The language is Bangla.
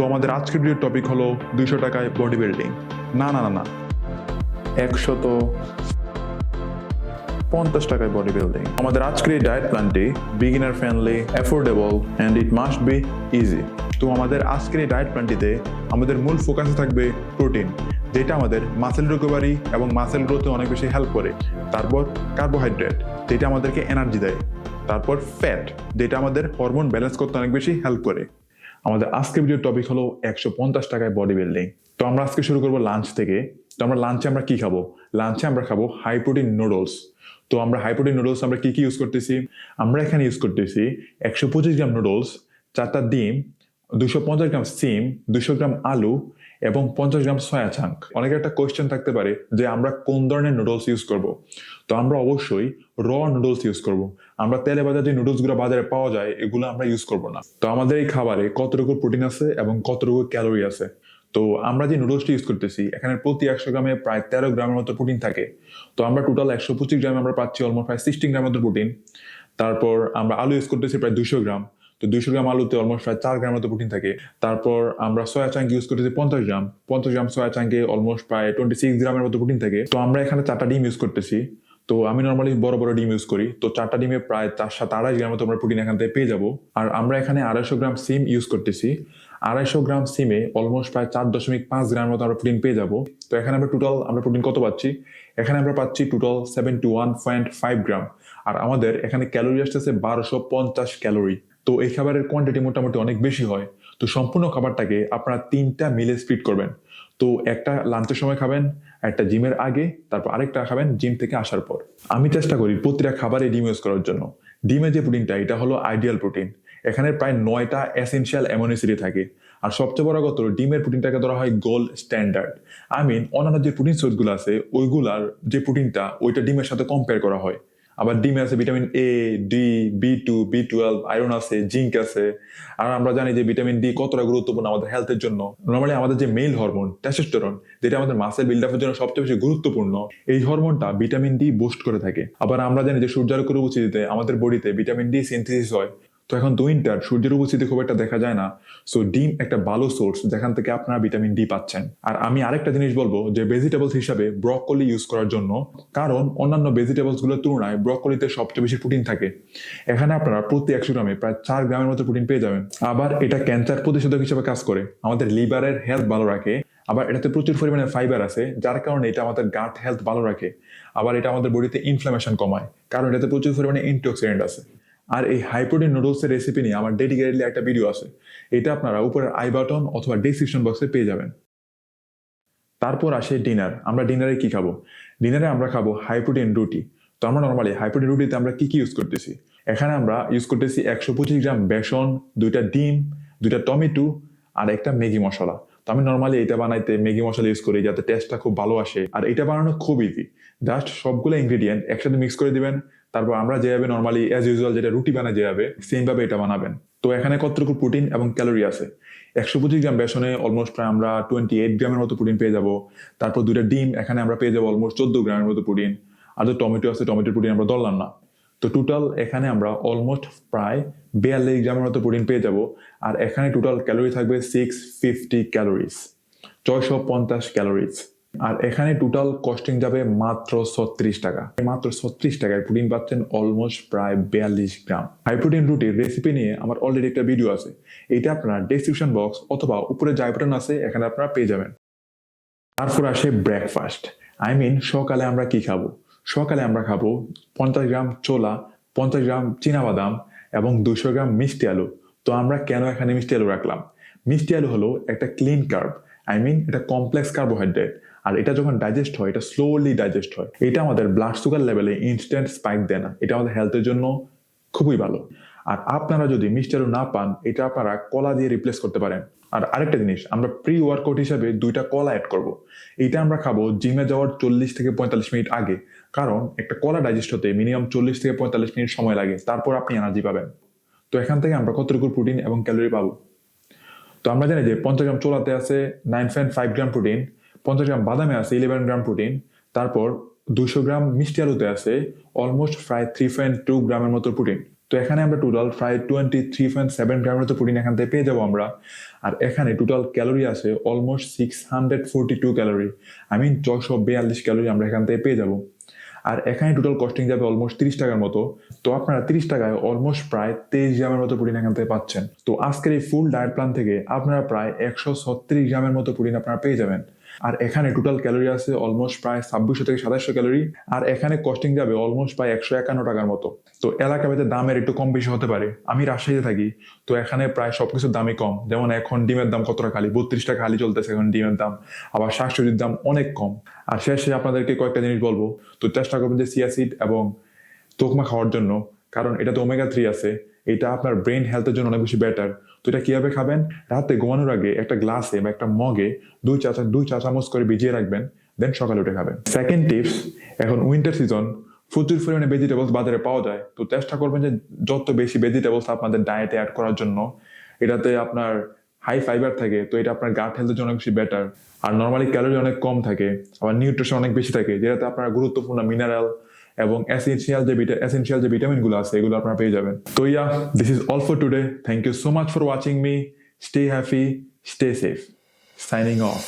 তো আমাদের আজকের ভিডিওর টপিক হলো দুইশো টাকায় বডি বিল্ডিং না না না না। একশত পঞ্চাশ টাকায় বডি বিল্ডিং আমাদের আজকের এই diet প্ল্যানটি beginner friendly affordable and it must be easy তো আমাদের আজকের এই ডায়েট প্ল্যানটিতে আমাদের মূল ফোকাসে থাকবে প্রোটিন যেটা আমাদের মাসেল রিকভারি এবং মাসেল গ্রোথে অনেক বেশি হেল্প করে। তারপর কার্বোহাইড্রেট যেটা আমাদেরকে এনার্জি দেয়। তারপর ফ্যাট যেটা আমাদের হরমোন ব্যালেন্স করতে অনেক বেশি হেল্প করে। আমাদের আজকে ভিডিওর টপিক হলো একশো পঞ্চাশ টাকায় বডি বিল্ডিং তো আমরা আজকে শুরু করব লাঞ্চ থেকে। তো আমরা লাঞ্চে আমরা কি খাব? লাঞ্চে আমরা খাব হাই প্রোটিন নুডলস তো আমরা হাই প্রোটিন নুডলস আমরা কি কি ইউজ করতেছি? আমরা এখানে ইউজ করতেছি একশো পঁচিশ গ্রাম নুডলস চারটা ডিম, দুশো পঞ্চাশ গ্রাম সিম দুশো গ্রাম আলু এবং পঞ্চাশ গ্রাম সয়া চাঙ্ক অনেকের একটা কোয়েশ্চেন থাকতে পারে যে আমরা কোন ধরনের নুডলস ইউজ করব? তো আমরা অবশ্যই র নুডলস ইউজ করব। আমরা তেলে বাজার যে নুডলসগুলো বাজারে পাওয়া যায়, এগুলো আমরা ইউজ করব না। তো আমাদের এই খাবারে কতটুকু প্রোটিন আছে এবং কতটুকু ক্যালোরি আছে? তো আমরা যে নুডলসটি ইউজ করতেছি, এখানে প্রতি একশো গ্রামে প্রায় তেরো গ্রামের মতো প্রোটিন থাকে। তো আমরা টোটাল একশো পঁচিশ গ্রামে আমরা পাচ্ছি অলমোস্ট প্রায় সিক্সটিন গ্রামের মতো প্রোটিন তারপর আমরা আলু ইউজ করতেছি প্রায় দুশো গ্রাম। তো দুইশো গ্রাম আলুতে অলমোস্ট প্রায় চার গ্রাম মতো প্রোটিন থাকে। তারপর আমরা সয়া চাঙ্ক ইউজ করতেছি পঞ্চাশ গ্রাম। পঞ্চাশ গ্রাম সয়া চাঙ্কে অলমোস্ট প্রায় টোয়েন্টি সিক্স গ্রামের মতো প্রোটিন থাকে। তো আমরা এখানে চারটা ডিম ইউজ করতেছি। তো আমি নর্মালি বড় বড় ডিম ইউজ করি। তো চারটা ডিমে প্রায় চার, সাত, আড়াইশ গ্রাম মতো আমরা প্রোটিন এখান থেকে পেয়ে যাব। আর আমরা এখানে আড়াইশো গ্রাম সিম ইউজ করতেছি। আড়াইশো গ্রাম সিমে অলমোস্ট প্রায় চার দশমিক পাঁচ গ্রাম মতো আমরা প্রোটিন পেয়ে যাব। তো এখানে আমরা টোটাল আমরা প্রোটিন কত পাচ্ছি? এখানে আমরা পাচ্ছি total seven two one point five gram. আর আমাদের এখানে ক্যালোরি আসতেছে বারোশো পঞ্চাশ ক্যালোরি তো এই খাবারের কোয়ান্টিটি মোটামুটি অনেক বেশি হয়। তো সম্পূর্ণ খাবারটাকে আপনারা তিনটা মিলে স্প্লিট করবেন। তো একটা লাঞ্চের সময় খাবেন, একটা জিমের আগে, তারপর আরেকটা খাবেন জিম থেকে আসার পর। আমি চেষ্টা করি প্রতিটা খাবারে ডিম ইউজ করার জন্য। ডিমের যে প্রোটিনটা এটা হলো আইডিয়াল প্রোটিন এখানে প্রায় নয়টা এসেনশিয়াল অ্যামোনিসিডি থাকে। আর সবচেয়ে বড় কথা ডিমের প্রোটিনটাকে ধরা হয় গোল্ড স্ট্যান্ডার্ড আই মিন অন্যান্য যে প্রোটিন সোর্সগুলো আছে, ওইগুলার যে প্রোটিনটা ওইটা ডিমের সাথে কম্পেয়ার করা হয়। আবার ডিমে আছে, vitamin A D B two B twelve iron আছে জিঙ্ক আছে। আর আমরা জানি যে ভিটামিন ডি কতটা গুরুত্বপূর্ণ আমাদের হেলথের জন্য। নর্মালি আমাদের যে মেল হরমোন টেস্টোস্টেরন যেটা আমাদের মাসেল বিল্ড আপের জন্য সবচেয়ে বেশি গুরুত্বপূর্ণ, এই হরমোনটা ভিটামিন ডি বুস্ট করে থাকে। আবার আমরা জানি যে সূর্যালোকের উপস্থিতিতে আমাদের বডিতে ভিটামিন ডি সিনথেসিস হয়। তো এখন তো উইন্টার সূর্যের উপস্থিতি খুব একটা দেখা যায় না। সো ডিম একটা ভালো সোর্স যেখান থেকে আপনারা ভিটামিন ডি পাচ্ছেন। আর আমি আরেকটা জিনিস বলব যে ভেজিটেবলস হিসাবে ব্রকলি ইউজ করার জন্য, কারণ অন্যান্য ভেজিটেবলসগুলোর তুলনায় ব্রকলিতে সবচেয়ে বেশি প্রোটিন থাকে। এখানে আপনারা প্রতি একশো গ্রামে প্রায় চার গ্রামের মতো প্রোটিন পেয়ে যাবেন। আবার এটা ক্যান্সার প্রতিষেধক হিসেবে কাজ করে। আমাদের লিভারের হেলথ ভালো রাখে। আবার এটাতে প্রচুর পরিমাণে ফাইবার আছে, যার কারণে এটা আমাদের গাট হেলথ ভালো রাখে। আবার এটা আমাদের বডিতে ইনফ্লামেশন কমায়, কারণ এটাতে প্রচুর পরিমাণে অ্যান্টিঅক্সিডেন্ট আছে। আর এই হাইপ্রোটিন নুডলসের রেসিপি নিয়ে আমার ডেডিকেটেডলি একটা ভিডিও আছে। এটা আপনারা উপরের আই বাটন অথবা ডিসক্রিপশন বক্সে পেয়ে যাবেন। তারপর আসে ডিনার আমরা ডিনারে কি খাব? ডিনারে আমরা খাব হাইপ্রোটিন রুটি। তো আমরা নর্মালি হাইপ্রোটিন রুটিতে আমরা কি কি ইউজ করতেছি? এখানে আমরা ইউজ করতেছি একশো পঁচিশ গ্রাম বেসন, দুইটা ডিম, দুইটা টমেটো, আর একটা ম্যাগি মশলা। আমি নর্মালি এটা বানাইতে ম্যাগি মশলা ইউজ করি যাতে টেস্টটা খুব ভালো আসে। আর এটা বানানো খুব ইজি জাস্ট সবগুলো ইনগ্রিডিয়েন্ট একসাথে মিক্স করে দিবেন, তারপর আমরা যেভাবে নর্মালি অ্যাজ ইউজুয়াল যেটা রুটি বানায় যেভাবে সেম ভাবে এটা বানাবেন। তো এখানে কতটুকু প্রোটিন এবং ক্যালোরি আছে? একশো পঁচিশ গ্রাম বেসনে অলমোস্ট প্রায় আমরা টোয়েন্টি এইট গ্রামের মতো প্রোটিন পেয়ে যাব। তারপর দুইটা ডিম, এখানে আমরা পেয়ে যাব অলমোস্ট চোদ্দ গ্রামের মতো প্রোটিন আর যে টমেটো আছে টমেটোর প্রোটিন আমরা ধরলাম না। তো টোটাল এখানে আমরা অলমোস্ট প্রায় বিয়াল্লিশ গ্রামের মতো প্রোটিন পেয়ে যাব। আর এখানে টোটাল ক্যালোরি থাকবে সিক্স ফিফটি ক্যালোরিজ ছয়শো পঞ্চাশ ক্যালোরিজ আর এখানে টোটাল কস্টিং যাবে মাত্র ছত্রিশ টাকা। মাত্র ছত্রিশ টাকায় প্রোটিন পাচ্ছেন অলমোস্ট প্রায় বিয়াল্লিশ গ্রাম। হাই প্রোটিন রুটির রেসিপি নিয়ে আমার অলরেডি একটা ভিডিও আছে। এটা আপনারা ডেসক্রিপশন বক্স অথবা উপরে যাই বাটন আছে, এখানে আপনারা পেয়ে যাবেন। তারপর আসে ব্রেকফাস্ট আই মিন সকালে আমরা কি খাব? সকালে আমরা খাব পঞ্চাশ গ্রাম ছোলা, পঞ্চাশ গ্রাম বাদাম এবং দুশো গ্রাম মিষ্টি আলু। তো আমরা কেন এখানে মিষ্টি আলু রাখলাম? মিষ্টি আলু হলো একটা ক্লিন কার্ব আই মিন এটা কমপ্লেক্স কার্বোহাইড্রেট আর এটা যখন ডাইজেস্ট হয়, এটা স্লোলি ডাইজেস্ট হয়। এটা আমাদের ব্লাড সুগার লেভেলে ইনস্ট্যান্ট স্পাইক দেয় না। এটা আমাদের হেলথের জন্য খুবই ভালো। আর আপনারা যদি মিষ্টি আলু না পান, এটা আপনারা কলা দিয়ে রিপ্লেস করতে পারেন। আর আরেকটা জিনিস, আমরা প্রি ওয়ার্কআউট হিসাবে দুইটা কলা অ্যাড করব। এটা আমরা খাব জিমে যাওয়ার চল্লিশ থেকে পঁয়তাল্লিশ মিনিট আগে। কারণ একটা কলা ডাইজেস্ট হতে মিনিমাম চল্লিশ থেকে পঁয়তাল্লিশ মিনিট সময় লাগে, তারপর আপনি এনার্জি পাবেন। তো এখান থেকে আমরা কতটুকু প্রোটিন এবং ক্যালোরি পাবো? তো আমরা জানি যে পঞ্চাশ গ্রাম চোলাতে আছে nine point five gram protein পঞ্চাশ গ্রাম বাদামে আছে ইলেভেন গ্রাম প্রোটিন তারপর দুশো গ্রাম মিষ্টি আলুতে আছে অলমোস্ট প্রায় থ্রি পয়েন্ট টু গ্রামের মতো প্রোটিন তো এখানে আমরা টোটাল প্রায় টোয়েন্টি থ্রি পয়েন্ট সেভেন গ্রামের মতো প্রোটিন এখান থেকে পেয়ে যাব আমরা। আর এখানে টোটাল ক্যালোরি আছে almost six hundred forty two calorie I mean ছশো বিয়াল্লিশ ক্যালোরি আমরা এখান থেকে পেয়ে যাব। আর এখানে টোটাল কস্টিং যাবে অলমোস্ট তিরিশ টাকার মতো। তো আপনারা তিরিশ টাকায় অলমোস্ট প্রায় তেইশ গ্রামের মতো প্রোটিন এখান থেকে পাচ্ছেন। তো আজকের এই ফুল ডায়েট প্ল্যান থেকে আপনারা প্রায় একশো ছত্রিশ গ্রামের মতো প্রোটিন আপনারা পেয়ে যাবেন। আর এখানে টোটাল ক্যালোরি আছে অলমোস্ট প্রায় ছাব্বিশশো থেকে সাতাশশো ক্যালোরি আর এখানে কস্টিং যাবে অলমোস্ট প্রায় একশো একান্ন টাকার মতো। তো এলাকা ভেদে দামের একটু কম বেশি হতে পারে। আমি রাজশাহীতে থাকি, তো এখানে প্রায় সবকিছুর দামই কম। যেমন এখন ডিমের দাম কত টাকা খালি? বত্রিশ টাকা খালি চলতেছে এখন ডিমের দাম। আবার শাকসবজির দাম অনেক কম। আর শেষে আপনাদেরকে কয়েকটা জিনিস বলব। তো চেষ্টা করবেন যে সিয়াসিড এবং তোকমা খাওয়ার জন্য। কারণ এটাতে ওমেগা থ্রি আছে, এটা আপনার ব্রেন হেলথের জন্য অনেক বেশি বেটার তো এটা কীভাবে খাবেন? রাতে ঘুমানোর আগে একটা গ্লাসে বা একটা মগে দুই চা দুই চা চামচ করে ভিজিয়ে রাখবেন দেন সকালে উঠে খাবেন। সেকেন্ড টিপস এখন উইন্টার সিজন প্রচুর পরিমাণে ভেজিটেবলস বাজারে পাওয়া যায়। তো চেষ্টা করবেন যে যত বেশি ভেজিটেবলস আপনাদের ডায়েটে অ্যাড করার জন্য, এটাতে আপনার হাই ফাইবার থাকে, তো এটা আপনার গাট হেলথের জন্য অনেক বেশি বেটার আর নর্মালি ক্যালোরি অনেক কম থাকে, আবার নিউট্রিশন অনেক বেশি থাকে, যেটাতে আপনার গুরুত্বপূর্ণ মিনারেল এবং এসেনশিয়াল যে ভিটা এসেনশিয়াল যে ভিটামিনগুলো আছে এগুলো আপনারা পেয়ে যাবেন তো yeah this is all for today thank you so much for watching me stay happy stay safe signing off